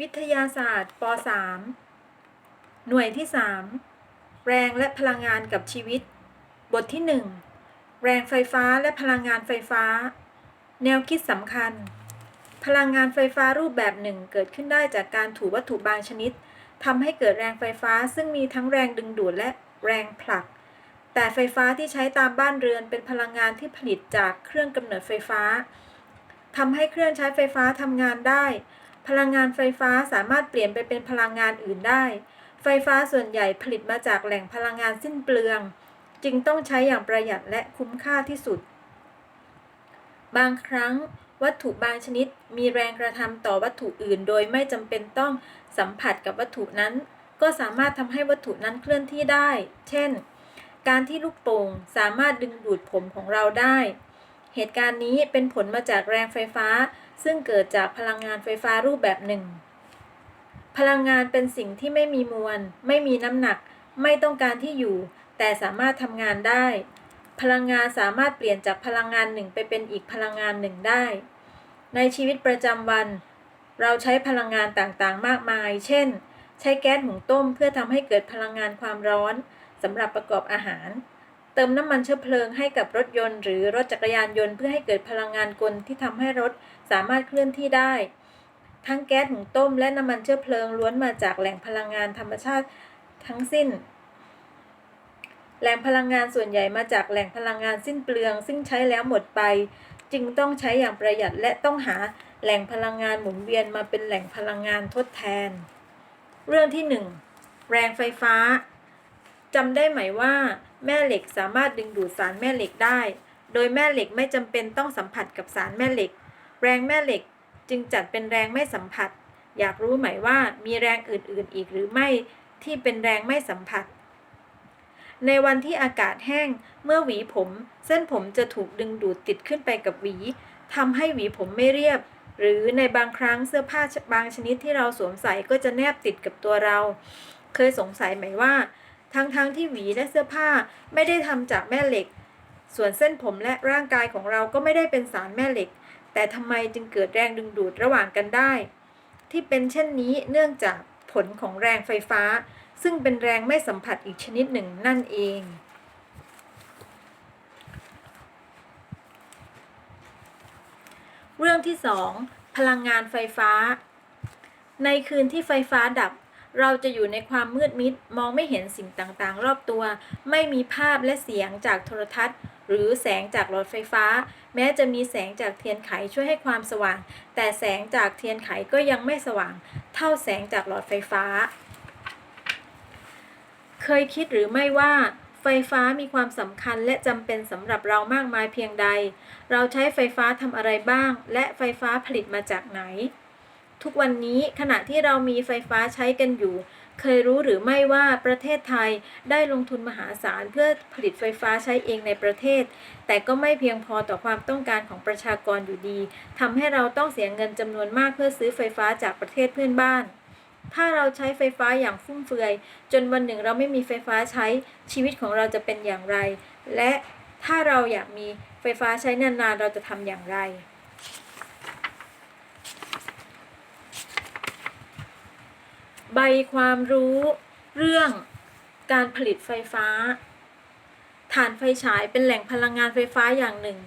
วิทยาศาสตร์ป .3 หน่วยที่ 3 แรงและพลังงานกับชีวิต บทที่ 1 แรงไฟฟ้าและพลังงานไฟฟ้า แนวคิดสำคัญ พลังงานไฟฟ้ารูปแบบหนึ่งเกิดขึ้นได้จากการถูวัตถุบางชนิดทำให้เกิดแรงไฟฟ้าซึ่งมีทั้งแรงดึงดูดและแรงผลัก แต่ไฟฟ้าที่ใช้ตามบ้านเรือนเป็นพลังงานที่ผลิตจากเครื่องกำเนิดไฟฟ้าทำให้เครื่องใช้ไฟฟ้าทำงานได้ พลังงานไฟฟ้าสามารถเปลี่ยนไปเป็นพลังงานอื่นได้ ไฟฟ้าส่วนใหญ่ผลิตมาจากแหล่งพลังงานสิ้นเปลือง จึงต้องใช้อย่างประหยัดและคุ้มค่าที่สุด บางครั้งวัตถุบางชนิดมีแรงกระทำต่อวัตถุอื่น โดยไม่จำเป็นต้องสัมผัสกับวัตถุนั้น ก็สามารถทำให้วัตถุนั้นเคลื่อนที่ได้ เช่น การที่ลูกโป่งสามารถดึงดูดผมของเราได้ เหตุการณ์นี้เป็นผลมาจากแรงไฟฟ้า ซึ่งเกิดจากพลังงานไฟฟ้ารูปแบบหนึ่ง พลังงานเป็นสิ่งที่ไม่มีมวล ไม่มีน้ำหนัก ไม่ต้องการที่อยู่ แต่สามารถทำงานได้ พลังงานสามารถเปลี่ยนจากพลังงานหนึ่งไปเป็นอีกพลังงานหนึ่งได้ ในชีวิตประจำวัน เราใช้พลังงานต่างๆ มากมาย เช่น ใช้แก๊สหุงต้มเพื่อทำให้เกิดพลังงานความร้อนสำหรับประกอบอาหาร เติมน้ำมันเชื้อเพลิงให้กับรถยนต์ หรือรถจักรยานยนต์เพื่อให้เกิดพลังงานกลที่ทำให้รถสามารถเคลื่อนที่ได้ ทั้งแก๊สหุงต้ม และน้ำมันเชื้อเพลิงล้วนมาจากแหล่งพลังงานธรรมชาติทั้งสิ้น แหล่งพลังงานส่วนใหญ่มาจากแหล่งพลังงานสิ้นเปลือง ซึ่งใช้แล้วหมดไป จึงต้องใช้อย่างประหยัดและต้องหาแหล่งพลังงานหมุนเวียนมาเป็นแหล่งพลังงานทดแทน เรื่องที่ 1 แรงไฟฟ้าจำได้ไหมว่า แม่เหล็กสามารถดึงดูดสารแม่เหล็กได้ โดยแม่เหล็กไม่จำเป็นต้องสัมผัสกับสารแม่เหล็ก แรงแม่เหล็กจึงจัดเป็นแรงไม่สัมผัส อยากรู้ไหมว่ามีแรงอื่นๆ อีกหรือไม่ที่เป็นแรงไม่สัมผัส ในวันที่อากาศแห้ง เมื่อหวีผม เส้นผมจะถูกดึงดูดติดขึ้นไปกับหวีทำให้หวีผมไม่เรียบ หรือในบางครั้งเสื้อผ้าบางชนิดที่เราสวมใส่ก็จะแนบติดกับตัวเรา เคยสงสัยไหมว่า ทั้งๆทที่หวีและเสื้อผ้าไม่ได้ทำจากแม่เหล็ก ส่วนเส้นผมและร่างกายของเราก็ไม่ได้เป็นสารแม่เหล็ก แต่ทำไมจึงเกิดแรงดึงดูดระหว่างกันได้ ที่เป็นเช่นนี้เนื่องจากผลของแรงไฟฟ้า ซึ่งเป็นแรงไม่สัมผัสอีกชนิดหนึ่งนั่นเองเรื่องที่ 2 พลังงานไฟฟ้า ในคืนที่ไฟฟ้าดับ เราจะอยู่ในความมืดมิดมองไม่เห็นสิ่งต่างๆ รอบตัว ไม่มีภาพและเสียงจากโทรทัศน์ หรือแสงจากหลอดไฟฟ้า แม้จะมีแสงจากเทียนไขช่วยให้ความสว่าง แต่แสงจากเทียนไขก็ยังไม่สว่าง เท่าแสงจากหลอดไฟฟ้า เคยคิดหรือไม่ว่าไฟฟ้ามีความสำคัญและจำเป็นสำหรับเรามากมายเพียงใด เราใช้ไฟฟ้าทำอะไรบ้าง และไฟฟ้าผลิตมาจากไหน ทุกวันนี้ขณะที่เรามีไฟฟ้าใช้กันอยู่ เคยรู้หรือไม่ว่าประเทศไทยได้ลงทุนมหาศาลเพื่อผลิตไฟฟ้าใช้เองในประเทศ แต่ก็ไม่เพียงพอต่อความต้องการของประชากรอยู่ดีทำให้เราต้องเสียเงินจำนวนมากเพื่อซื้อไฟฟ้าจากประเทศเพื่อนบ้าน ถ้าเราใช้ไฟฟ้าอย่างฟุ่มเฟือย จนวันหนึ่งเราไม่มีไฟฟ้าใช้ชีวิตของเราจะเป็นอย่างไร และถ้าเราอยากมีไฟฟ้าใช้นานๆ เราจะทำอย่างไร ใบความรู้เรื่องการผลิตไฟฟ้าถ่านไฟฉายเป็นแหล่งพลังงานไฟฟ้าอย่างหนึ่ง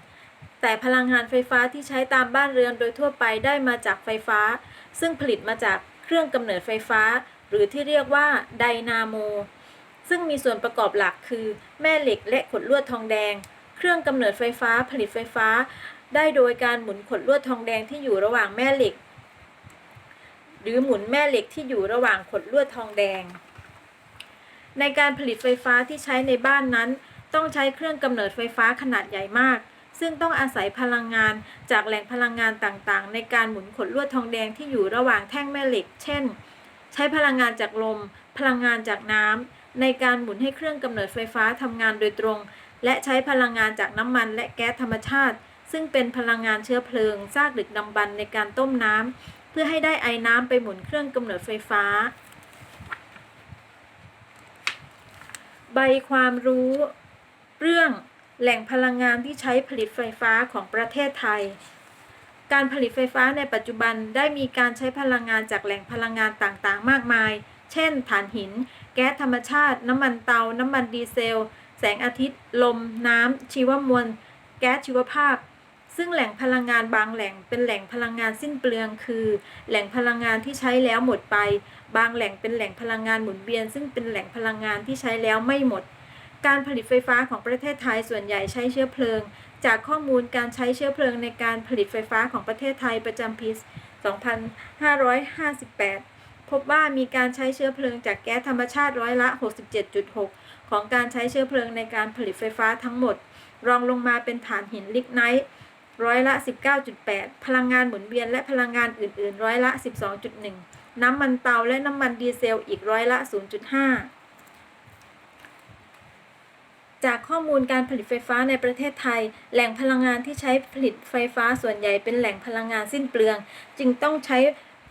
แต่พลังงานไฟฟ้าที่ใช้ตามบ้านเรือนโดยทั่วไปได้มาจากไฟฟ้า ซึ่งผลิตมาจากเครื่องกำเนิดไฟฟ้า หรือที่เรียกว่าไดนาโม ซึ่งมีส่วนประกอบหลักคือ แม่เหล็กและขดลวดทองแดง เครื่องกำเนิดไฟฟ้าผลิตไฟฟ้า ได้โดยการหมุนขดลวดทองแดงที่อยู่ระหว่างแม่เหล็ก หรือหมุนแม่เหล็กที่อยู่ระหว่างขดลวดทองแดง ในการผลิตไฟฟ้าที่ใช้ในบ้านนั้น ต้องใช้เครื่องกำเนิดไฟฟ้าขนาดใหญ่มาก ซึ่งต้องอาศัยพลังงานจากแหล่งพลังงานต่างๆ ในการหมุนขดลวดทองแดงที่อยู่ระหว่างแท่งแม่เหล็ก เช่น ใช้พลังงานจากลม พลังงานจากน้ำในการหมุนให้เครื่องกำเนิดไฟฟ้าทำงานโดยตรง และใช้พลังงานจากน้ำมันและแก๊สธรรมชาติซึ่งเป็นพลังงานเชื้อเพลิงซากดึกดำบรรพ์ในการต้มน้ำ เพื่อให้ได้ไอ้น้ำไปหมุนเครื่องกำเนิดไฟฟ้า ใบความรู้เรื่องแหล่งพลังงานที่ใช้ผลิตไฟฟ้าของประเทศไทย การผลิตไฟฟ้าในปัจจุบันได้มีการใช้พลังงานจากแหล่งพลังงานต่างๆ มากมาย เช่น ถ่านหิน แก๊สธรรมชาติ น้ำมันเตา น้ำมันดีเซล แสงอาทิตย์ ลม น้ำ ชีวมวล แก๊สชีวภาพ ซึ่งแหล่งพลังงานบางแหล่งเป็นแหล่งพลังงานสิ้นเปลือง คือ แหล่งพลังงานที่ใช้แล้วหมดไป บางแหล่งเป็นแหล่งพลังงานหมุนเวียน ซึ่งเป็นแหล่งพลังงานที่ใช้แล้วไม่หมด การผลิตไฟฟ้าของประเทศไทยส่วนใหญ่ใช้เชื้อเพลิง จากข้อมูลการใช้เชื้อเพลิงในการผลิตไฟฟ้าของประเทศไทยประจำปี 2558 พบว่ามีการใช้เชื้อเพลิงจากแก๊สธรรมชาติร้อยละ 67.6 ของการใช้เชื้อเพลิงในการผลิตไฟฟ้าทั้งหมด รองลงมาเป็นถ่านหินลิกไนท์ ร้อยละ 19.8 พลังงานหมุนเวียนและพลังงานอื่น ๆ ร้อยละ 12.1 น้ำมันเตาและน้ำมันดีเซลอีกร้อยละ 0.5 จากข้อมูลการผลิตไฟฟ้าในประเทศไทย แหล่งพลังงานที่ใช้ผลิตไฟฟ้าส่วนใหญ่เป็นแหล่งพลังงานสิ้นเปลือง จึงต้องใช้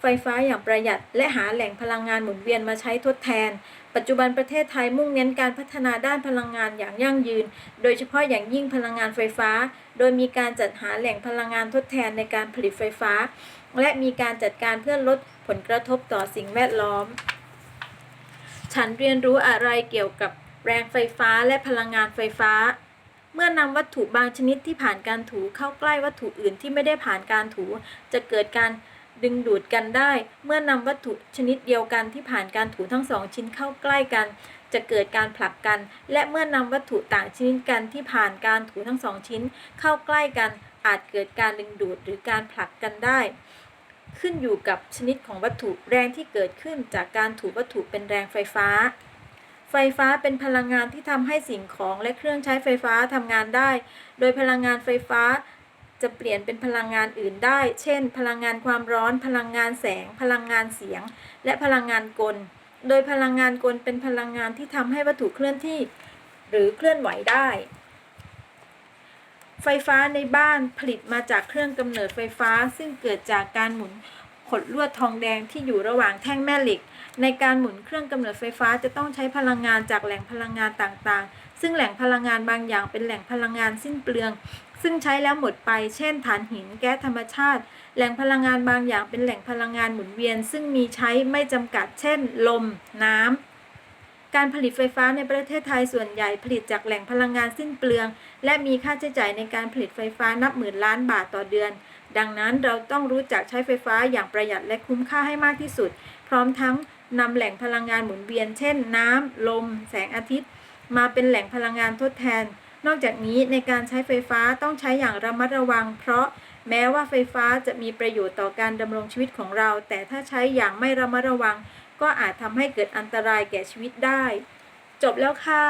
ไฟฟ้าอย่างประหยัด และหาแหล่งพลังงานหมุนเวียนมาใช้ทดแทน ปัจจุบันประเทศไทยมุ่งเน้นการพัฒนาด้านพลังงานอย่างยั่งยืน โดยเฉพาะอย่างยิ่งพลังงานไฟฟ้า โดยมีการจัดหาแหล่งพลังงานทดแทนในการผลิตไฟฟ้า และมีการจัดการเพื่อลดผลกระทบต่อสิ่งแวดล้อม ฉันเรียนรู้อะไรเกี่ยวกับแรงไฟฟ้าและพลังงานไฟฟ้า เมื่อนำวัตถุบางชนิดที่ผ่านการถูเข้าใกล้วัตถุอื่นที่ไม่ได้ผ่านการถู จะเกิดการ ดึงดูดกันได้ เมื่อนำวัตถุชนิดเดียวกันที่ผ่านการถูทั้งสองชิ้นเข้าใกล้กัน จะเกิดการผลักกัน และเมื่อนำวัตถุต่างชนิดกันที่ผ่านการถูทั้งสองชิ้น เข้าใกล้กัน อาจเกิดการดึงดูดหรือการผลักกันได้ ขึ้นอยู่กับชนิดของวัตถุแรงที่เกิดขึ้นจากการถูวัตถุเป็นแรงไฟฟ้าไฟฟ้าเป็นพลังงานที่ทำให้สิ่งของและเครื่องใช้ไฟฟ้าทำงานได้ โดยพลังงานไฟฟ้า จะเปลี่ยนเป็นพลังงานอื่นได้ เช่น พลังงานความร้อน พลังงานแสง พลังงานเสียง และพลังงานกล โดยพลังงานกลเป็นพลังงานที่ทำให้วัตถุเคลื่อนที่ หรือเคลื่อนไหวได้ ไฟฟ้าในบ้านผลิตมาจากเครื่องกำเนิดไฟฟ้า ซึ่งเกิดจากการหมุนขดลวดทองแดงที่อยู่ระหว่างแท่งแม่เหล็ก ในการหมุนเครื่องกำเนิดไฟฟ้าจะต้องใช้พลังงานจากแหล่งพลังงานต่างๆ ซึ่งแหล่งพลังงานบางอย่างเป็นแหล่งพลังงานสิ้นเปลือง ซึ่งใช้แล้วหมดไป เช่นถ่านหินแก๊สธรรมชาติ แหล่งพลังงานบางอย่างเป็นแหล่งพลังงานหมุนเวียน ซึ่งมีใช้ไม่จำกัด เช่น ลม น้ำการผลิตไฟฟ้าในประเทศไทยส่วนใหญ่ผลิตจากแหล่งพลังงานสิ้นเปลือง และมีค่าใช้จ่ายในการผลิตไฟฟ้านับหมื่นล้านบาทต่อเดือน ดังนั้นเราต้องรู้จักใช้ไฟฟ้าอย่างประหยัดและคุ้มค่าให้มากที่สุด พร้อมทั้งนำแหล่งพลังงานหมุนเวียน เช่น น้ำ ลม แสงอาทิตย์ มาเป็นแหล่งพลังงานทดแทน นอกจากนี้ในการใช้ไฟฟ้าต้องใช้อย่างระมัดระวัง เพราะแม้ว่าไฟฟ้าจะมีประโยชน์ต่อการดำรงชีวิตของเรา แต่ถ้าใช้อย่างไม่ระมัดระวัง ก็อาจทำให้เกิดอันตรายแก่ชีวิตได้ จบแล้วค่ะ